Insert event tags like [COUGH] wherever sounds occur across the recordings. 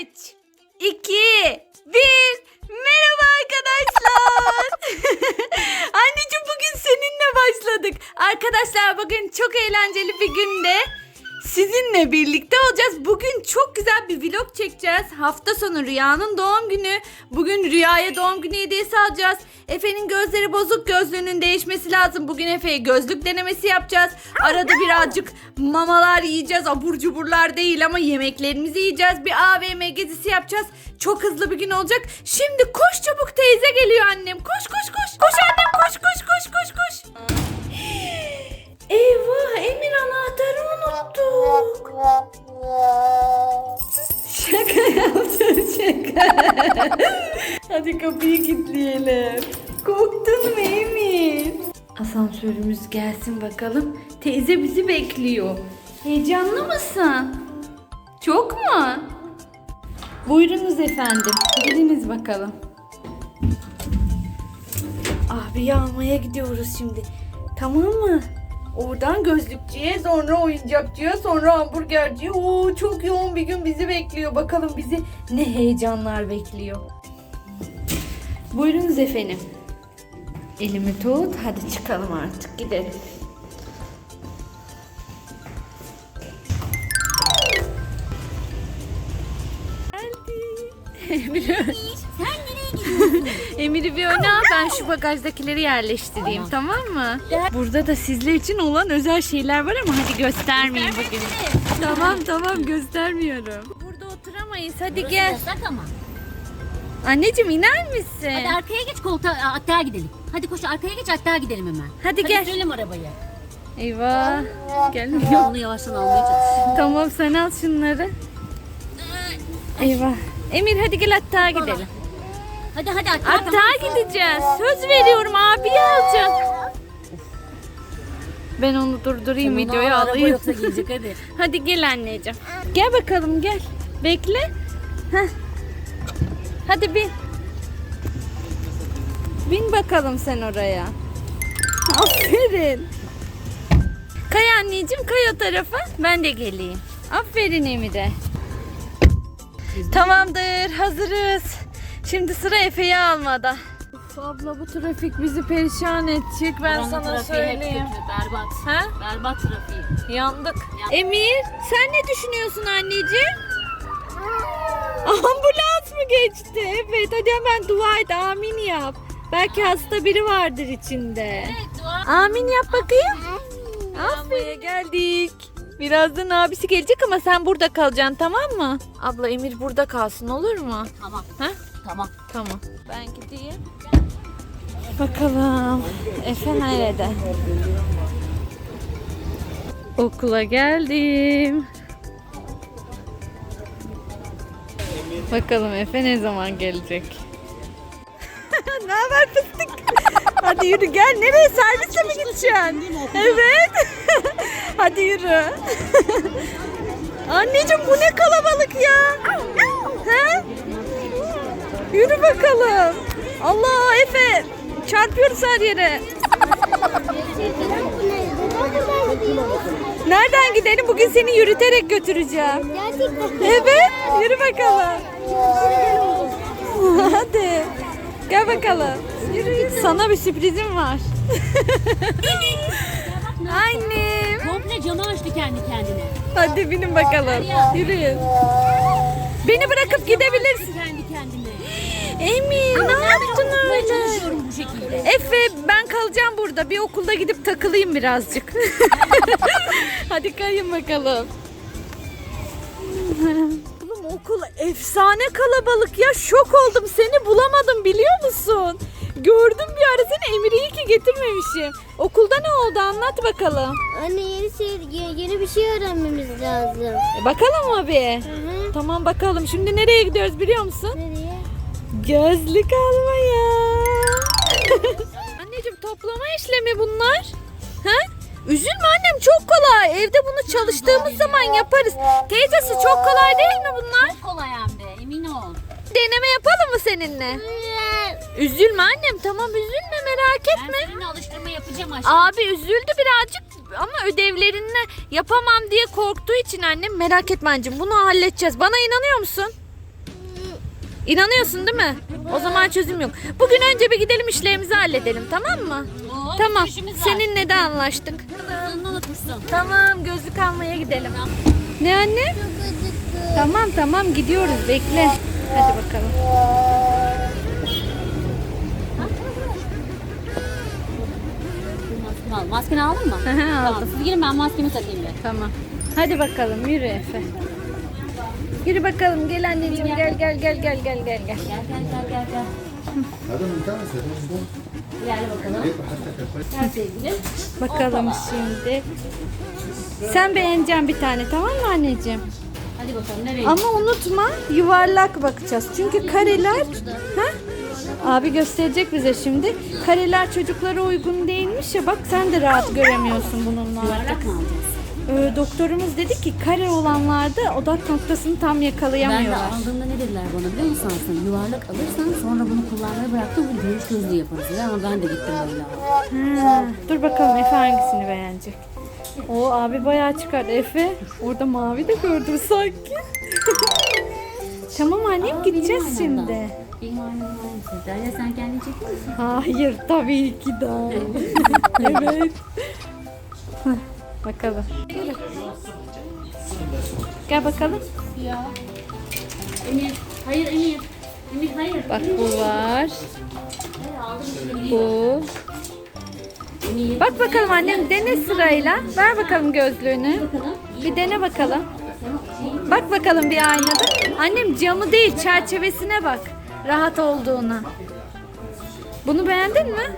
3, 2, 1. Merhaba arkadaşlar. [LAUGHS] Anneciğim bugün seninle başladık. Arkadaşlar bugün çok eğlenceli bir günde sizinle birlikte olacağız. Bugün çok güzel bir vlog çekeceğiz. Hafta sonu Rüya'nın doğum günü. Bugün Rüya'ya doğum günü hediyesi alacağız. Efe'nin gözleri bozuk gözlüğünün değişmesi lazım. Bugün Efe'ye gözlük denemesi yapacağız. Arada birazcık mamalar yiyeceğiz. Abur cuburlar değil ama yemeklerimizi yiyeceğiz. Bir AVM gezisi yapacağız. Çok hızlı bir gün olacak. Şimdi koş çabuk teyze geliyor annem. Koş koş koş. Koş annem koş koş koş koş koş. Unuttuk. Şaka yaptım şaka. Hadi kapıyı kilitleyelim. Korktun mu Emir? Asansörümüz gelsin bakalım. Teyze bizi bekliyor. Heyecanlı mısın? Çok mu? Buyurunuz efendim. Gidiniz bakalım. Abi almaya gidiyoruz şimdi. Tamam mı? Oradan gözlükçüye, sonra oyuncakçıya, sonra hamburgerciye. Oo çok yoğun bir gün bizi bekliyor. Bakalım bizi ne heyecanlar bekliyor. Buyurunuz efendim. Elimi tut. Hadi çıkalım artık. Gidelim. Geldi. [LAUGHS] Emir'i bir öne al ben şu bagajdakileri yerleştireyim tamam, mı? Burada da sizler için olan özel şeyler var ama hadi göstermeyeyim bugün. Tamam tamam göstermiyorum. Burada oturamayız hadi gel. Yasak ama. Anneciğim iner misin? Hadi arkaya geç koltuğa hatta gidelim. Hadi koş arkaya geç hatta gidelim hemen. Hadi gel. sürelim arabayı. Eyvah. Gelmiyor. Onu yavaştan almaya çalış. Tamam sen al şunları. Eyvah. Emir hadi gel hatta gidelim. Hadi hadi hatta. Hatta gideceğiz. Söz veriyorum abiyi alacağım. Ben onu durdurayım videoyu Araba alayım. yoksa gelecek hadi. [LAUGHS] Hadi gel anneciğim. Gel bakalım gel. Bekle. Heh. Hadi bin. Bin bakalım sen oraya. [LAUGHS] Aferin. Kay anneciğim kay o tarafa. Ben de geleyim. Aferin Emine. Tamamdır hazırız. Şimdi sıra Efe'yi almada. Uf, abla bu trafik bizi perişan edecek ben Buranın sana trafiği hep söyleyeyim. kötü, Berbat. Ha? Berbat trafiği. Yandık. Emir sen ne düşünüyorsun anneciğim? Ambulans mı geçti? Evet hadi hemen dua et amin yap. Belki hasta biri vardır içinde. Evet dua. Amin yap bakayım. Aferin geldik. Birazdan abisi gelecek ama sen burada kalacaksın tamam mı? Abla Emir burada kalsın olur mu? Tamam. Ha? Tamam. Tamam. Ben gideyim. Bakalım. Efe nerede? Okula geldim. Bakalım Efe ne zaman gelecek? [LAUGHS] ne haber fıstık? Hadi yürü gel. Nereye servise mi gideceksin? Evet. [LAUGHS] Hadi yürü. [LAUGHS] Anneciğim bu ne kalabalık ya? He? Yürü bakalım. Allah Efe. Çarpıyoruz her yere. Nereden gidelim? Bugün seni yürüterek götüreceğim. Gerçekten. Evet. Yürü bakalım. [LAUGHS] Hadi. Gel bakalım. Yürü yürü. Sana bir sürprizim var. [LAUGHS] Annem. Komple camı açtı kendi kendine. Hadi binin bakalım. Yürüyün. Beni bırakıp gidebilirsin. Emin ne yaptın öyle? bu şekilde. Efe ben kalacağım burada. Bir okulda gidip takılayım birazcık. [LAUGHS] Hadi kayın bakalım. Oğlum okul efsane kalabalık ya. Şok oldum. Seni bulamadım biliyor musun? Gördüm bir ara seni Emir'i iyi ki getirmemişim. Okulda ne oldu anlat bakalım. Anne yeni şey, ye- yeni bir şey öğrenmemiz lazım. E, bakalım mı bir? Tamam bakalım. Şimdi nereye gidiyoruz biliyor musun? Nereye? Gözlük almaya. [LAUGHS] Anneciğim toplama işlemi bunlar. Ha? Üzülme annem çok kolay. Evde bunu çalıştığımız zaman yaparız. Teyzesi çok kolay değil mi bunlar? Çok kolay hem de emin ol. Deneme yapalım mı seninle? Üzülme annem tamam üzülme merak Ben etme. seninle alıştırma yapacağım aşkım. Abi üzüldü birazcık ama ödevlerini yapamam diye korktuğu için annem merak etme anneciğim bunu halledeceğiz. Bana inanıyor musun? İnanıyorsun değil mi? O zaman çözüm yok. Bugün önce bir gidelim işlerimizi halledelim tamam mı? Oo, Tamam. işimiz var. Seninle de anlaştık. Kızını unutmuşsun. Tamam gözlük almaya gidelim. Ne anne? Tamam tamam gidiyoruz bekle. Hadi bakalım. Maskeni al. Maskeni aldın mı? Hı hı, Tamam, aldım. siz girin ben maskemi takayım bir. Tamam. Hadi bakalım yürü Efe. Yürü bakalım gel anneciğim gel gel gel gel gel gel gel. Gel gel gel gel. Bakalım şimdi. Sen beğeneceksin bir tane tamam mı anneciğim? Hadi bakalım nereye? Ama unutma yuvarlak bakacağız. Çünkü kareler ha? Abi gösterecek bize şimdi. Kareler çocuklara uygun değilmiş ya bak sen de rahat göremiyorsun bununla artık. Yuvarlak mı alacağız? Ee, doktorumuz dedi ki kare olanlarda odak noktasını tam Ben de yakalayamıyorlar. aldığımda ne dediler bana biliyor musun Aslan? Yuvarlak alırsan sonra bunu kullanmayı bıraktım bu görüş gözlüğü yaparız dedi ama ben de gittim öyle aldım. Ha, dur bakalım Efe hangisini beğenecek. O abi bayağı çıkar. Efe orada mavi de gördüm sanki. [LAUGHS] tamam annem gideceğiz Benim şimdi. Benim aynamdan aynısı. Derya sen kendini çektin mi? Hayır tabii ki de. [LAUGHS] evet. Bakalım. Gel bakalım. Ya. Emir. Hayır Emir. Emir hayır. Bak bu var. Bu. Bak bakalım annem dene sırayla. Ver bakalım gözlüğünü. Bir dene bakalım. Bak bakalım bir aynada. Annem camı değil çerçevesine bak. Rahat olduğuna. Bunu beğendin mi?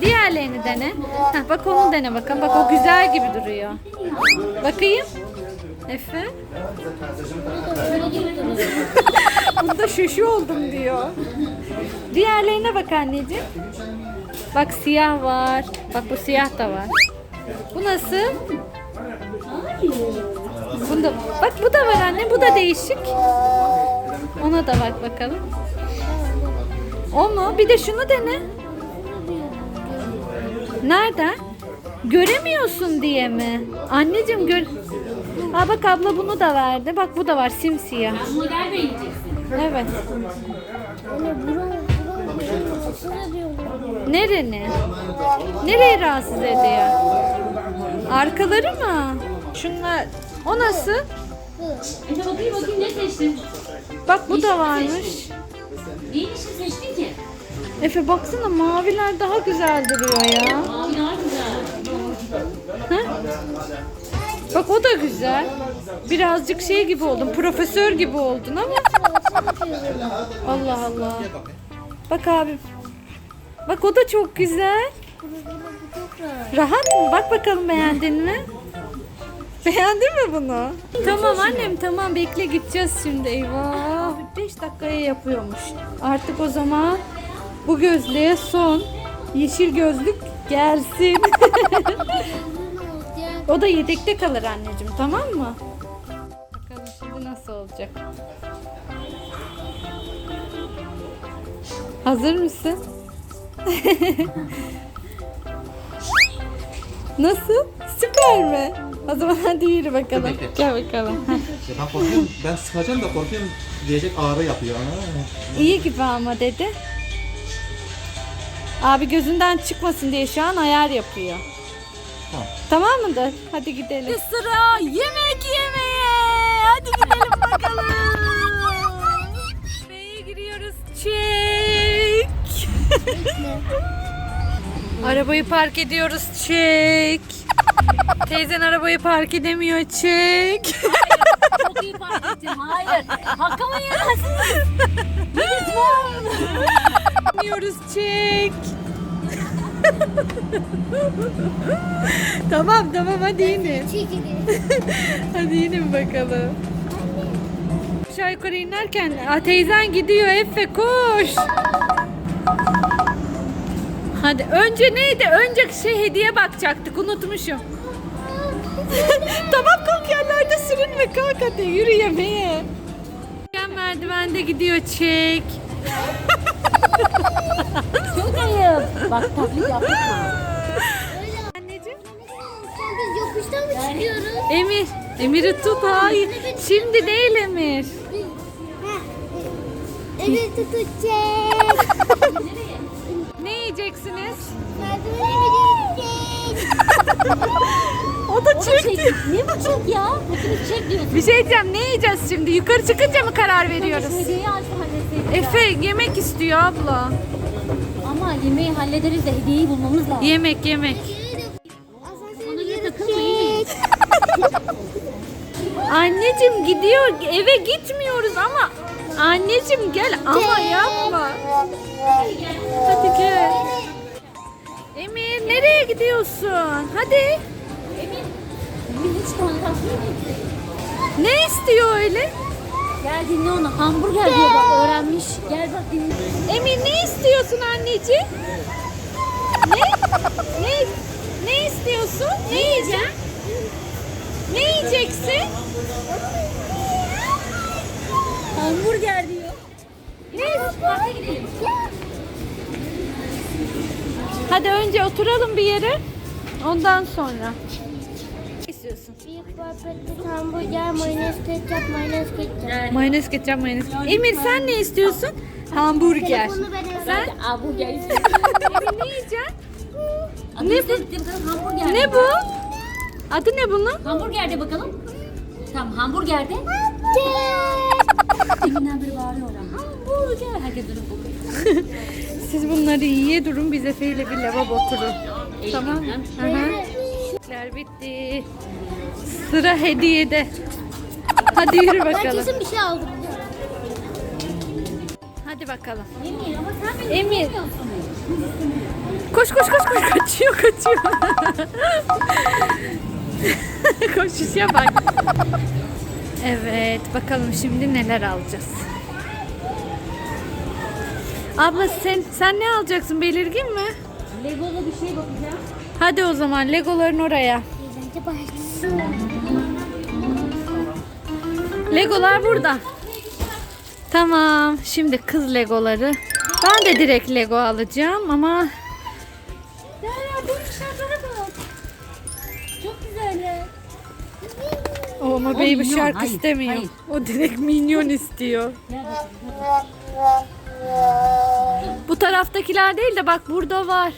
Diğerlerini dene. Heh, bak onu dene bakalım. Bak o güzel gibi duruyor. Bakayım. Efe. [LAUGHS] Bunda şuşu oldum diyor. Diğerlerine bak anneciğim. Bak siyah var. Bak bu siyah da var. Bu nasıl? Bunda, bak bu da var anne. Bu da değişik. Ona da bak bakalım. O mu? Bir de şunu dene. Nereden? Göremiyorsun diye mi? Anneciğim gör... Aa bak abla bunu da verdi. Bak bu da var simsiyah. Hamburger beğeneceksin. Evet. Nereni? Nereyi rahatsız ediyor? Arkaları mı? Şunlar. O nasıl? Efe bakayım bakayım ne seçtin? Bak bu da varmış. Neyin için seçtin ki? Efe baksana maviler daha güzel duruyor ya. Mavi daha güzel. Ha? Bak o da güzel. Birazcık şey gibi oldun. Profesör gibi oldun ama. Allah Allah. Bak abi. Bak o da çok güzel. Rahat mı? Bak bakalım beğendin mi? Beğendin mi bunu? Tamam annem tamam bekle gideceğiz şimdi eyvah. 5 dakikaya yapıyormuş. Artık o zaman bu gözlüğe son yeşil gözlük gelsin. [LAUGHS] o da yedekte kalır anneciğim tamam mı? Bakalım şimdi nasıl olacak. Hazır mısın? [LAUGHS] Nasıl? Süper mi? O zaman hadi yürü bakalım. Bekle. Gel bakalım. [LAUGHS] Ya ben korkuyorum. Ben sıkacağım da korkuyorum diyecek ağrı yapıyor. İyi gibi ama dedi. Abi gözünden çıkmasın diye şu an ayar yapıyor. Tamam. Tamam mıdır? Hadi gidelim. Sıra yemek yemeye. Hadi gidelim bakalım. Neye giriyoruz? Çek. [LAUGHS] Arabayı park ediyoruz. Çek. Teyzen arabayı park edemiyor. Çek. Çok iyi fark ettim. Hayır. Hakkımı yemezsiniz. [LAUGHS] Yapmıyoruz çek. tamam tamam hadi. Çekilin. [LAUGHS] Hadi inin bakalım. Aşağı yukarı inerken Aa, teyzen gidiyor Efe koş. Hadi önce neydi? Önce şey hediye bakacaktık unutmuşum. [LAUGHS] tamam kalk yerlerde sürünme kalk hadi yürü yemeğe. Merdivende gidiyor çek. Çok ayıp. Bak taklit yapma. Anneciğim. Sen biz yokuştan mı çıkıyoruz? Emir. Emir'i tut hayır. Şimdi değil Emir. Evet tutacak. Ne yiyeceksiniz? [LAUGHS] O da Çek. Ne bu çek ya? Hepiniz çek diyorsun. Bir şey diyeceğim. Ne yiyeceğiz şimdi? Yukarı çıkınca mı karar veriyoruz? Hediyeyi. Efe yemek istiyor abla. Ama yemeği hallederiz de hediyeyi bulmamız lazım. Yemek yemek. Takılma yemeği. [LAUGHS] Anneciğim gidiyor. Eve gitmiyoruz ama anneciğim gel ama yapma. Hadi gel. Emir nereye gidiyorsun? Hadi. Emin hiç mu? Ne istiyor öyle? Gel dinle onu. Hamburger diyor bak öğrenmiş. Gel bak dinle. Emir ne istiyorsun anneciğim? Ne? Ne? Ne istiyorsun? Ne yiyeceksin? Ne yiyeceksin? Hamburger diyor. Ne? Parka gidelim. Hadi önce oturalım bir yere. Ondan sonra. İstiyorsun? Büyük patates, hamburger, mayonez, ketçap, mayonez, ketçap. Mayonez ketçap mayonez. Emir sen ne istiyorsun? Hamburger. Telefonu ben Sen? Hamburger [LAUGHS] istiyorum. Emir ne yiyeceksin? Ne bu? bu? Hamburger. Ne bu? Adı ne bunun? Hamburger de bakalım. Tamam hamburger de. Deminden beri bağırıyorlar. Hamburger. Herkes durup bakıyor. [LAUGHS] Siz bunları yiye durun biz Efe ile bir lavabo oturun. Tamam. Hı hı. Bitti. Sıra hediyede. Hadi yürü Ben bakalım. kesin bir şey aldım. Hadi bakalım. Emir ama sen beni Emir. Koş koş koş koş kaçıyor kaçıyor. [LAUGHS] Koşuşa bak. Evet bakalım şimdi neler alacağız. Abla sen sen ne alacaksın belirgin mi? Lego'da bir şey bakacağım. Hadi o zaman Legoların oraya. Bence başlasın. Legolar burada. Tamam. Şimdi kız Legoları. Ben de direkt Lego alacağım ama Derya bu şarkılara bak. Çok güzel ya. o ama Baby minyon, Shark hayır, istemiyor. hayır. O direkt minyon istiyor. Bu taraftakiler değil de bak burada var.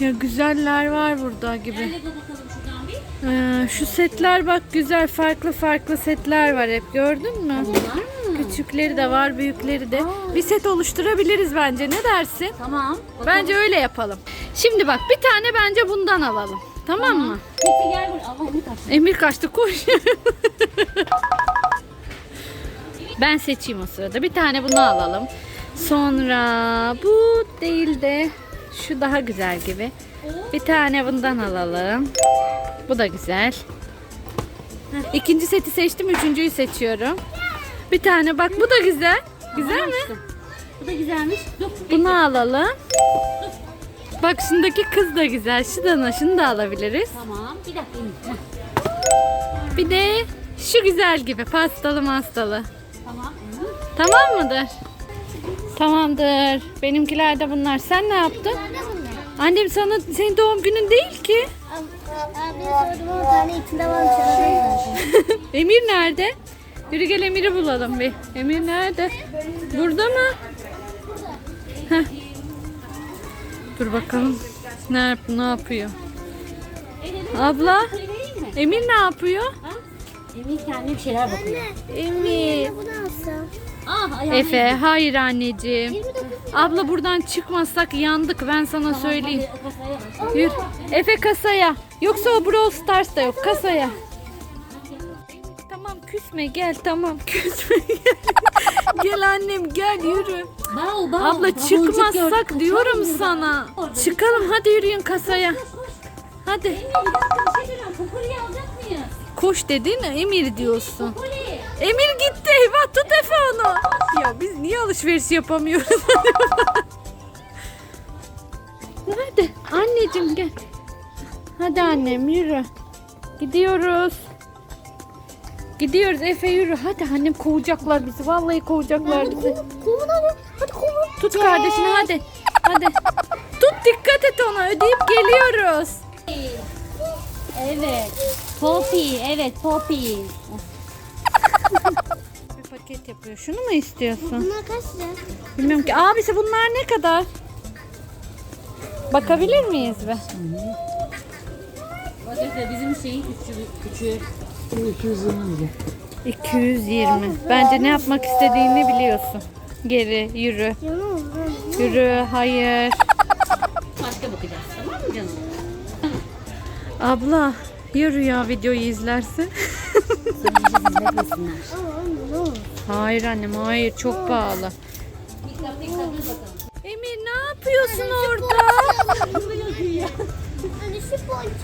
Ya güzeller var burada gibi. Ee, şu setler bak güzel farklı farklı setler var hep gördün mü? Küçükleri de var büyükleri de. Bir set oluşturabiliriz bence ne dersin? Tamam. Bence öyle yapalım. Şimdi bak bir tane bence bundan alalım. Tamam mı? Peki gel buraya. Onu kaç. Emir kaçtı koş. [LAUGHS] ben seçeyim o sırada. Bir tane bunu alalım. Sonra bu değil de şu daha güzel gibi. Bir tane bundan alalım. Bu da güzel. İkinci seti seçtim. Üçüncüyü seçiyorum. Bir tane bak bu da güzel. Güzel mi? Bu da güzelmiş. Dur. Bunu alalım. Bak şundaki kız da güzel. Şu da şunu da alabiliriz. Tamam. Bir dakika. Bir de şu güzel gibi pastalı mastalı. Tamam. Tamam mıdır? Tamamdır. Benimkiler de bunlar. Sen ne yaptın? Annem sana senin doğum günün değil ki. Abiye sordum 10 tane içinde varmış. [LAUGHS] Emir nerede? Yürü gel Emir'i bulalım bir. Emir nerede? Burada mı? Heh. Dur bakalım. Ne, yap- ne yapıyor? Abla? Emir ne yapıyor? Emir kendine bir şeyler bakıyor. Emir. Bunu alsam. Ah Efe, hayır anneciğim. 29 Abla buradan çıkmazsak yandık ben sana söyleyeyim. Hadi kasaya. Yürü. Efe kasaya. Yoksa o Brawl Stars da yok. Kasaya. Tamam küsme gel tamam [LAUGHS] küsme gel. gel annem gel yürü. Bao, bao. Abla Baloncuk çıkmazsak gördük, diyorum kaçalım buradan. sana. Orada. Çıkalım hadi yürüyün kasaya. Hadi. Emir bir dakika bir şey söyleyeceğim. Kokoli'yi alacak mıyız? Koş dedin Emir diyorsun. Kokoli. Emir gitti eyvah tut Efe onu. Ya biz niye alışveriş yapamıyoruz? [LAUGHS] Hadi anneciğim gel. Hadi annem yürü. Gidiyoruz. Gidiyoruz Efe yürü. Hadi annem kovacaklar bizi. Vallahi kovacaklar bizi. Kovun hadi. Hadi kovun. Tut kardeşini hadi. Hadi. Tut dikkat et ona. Ödeyip geliyoruz. Evet. Poppy. Evet Poppy. Hareket yapıyor. Şunu mu istiyorsun? Bunlar kaç lira? Bilmiyorum ki. Abisi bunlar ne kadar? Bakabilir miyiz be? Efe bizim şeyin küçüğü. küçüğü. 220. Bence ne yapmak istediğini biliyorsun. Geri yürü. Yürü. Hayır. Başka bakacağız tamam mı canım? Abla yürü ya videoyu izlerse. Sevgilisiz izletmesinler. Hayır annem hayır çok pahalı. Emir ne yapıyorsun orada?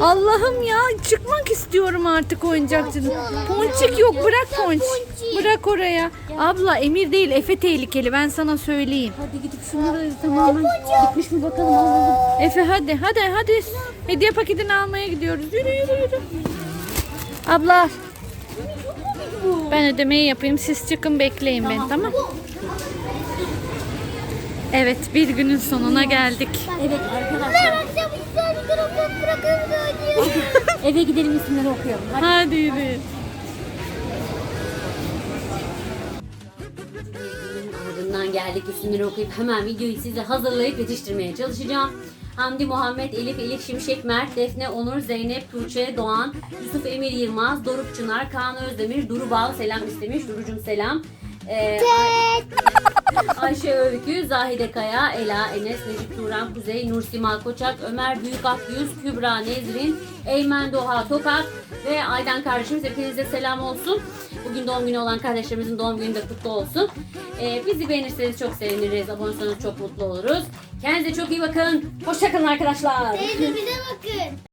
Allah'ım ya çıkmak istiyorum artık oyuncakçıdan. Ponçik yok bırak ponçik. Bırak oraya. Abla Emir değil Efe tehlikeli ben sana söyleyeyim. Hadi gidip şunları tamamen bitmiş mi bakalım alalım. Efe hadi hadi hadi. Hediye paketini almaya gidiyoruz. Yürü yürü yürü. Abla. Ben ödemeyi yapayım. Siz çıkın bekleyin beni tamam Evet bir günün sonuna geldik. Evet arkadaşlar [LAUGHS] eve gidelim isimleri okuyalım. Hadi. Hadi yürü. Ardından geldik isimleri okuyup hemen videoyu size hazırlayıp yetiştirmeye çalışacağım. Hamdi Muhammed, Elif, Elif Şimşek, Mert, Defne, Onur, Zeynep, Tuğçe, Doğan, Yusuf Emir Yılmaz, Doruk Çınar, Kaan Özdemir, Duru Bal selam istemiş. Durucum selam. Ee, Ayşe Öykü, Zahide Kaya, Ela, Enes, Necip Turan, Kuzey, Nursima Koçak, Ömer Büyük Akyüz, Kübra Nezrin, Eymen Doğa Tokat ve Aydan kardeşimiz hepinize selam olsun. Bugün doğum günü olan kardeşlerimizin doğum günü de kutlu olsun. Ee, bizi beğenirseniz çok seviniriz. Abone olursanız çok mutlu oluruz. Kendinize çok iyi bakın. Hoşçakalın arkadaşlar. Bize bakın.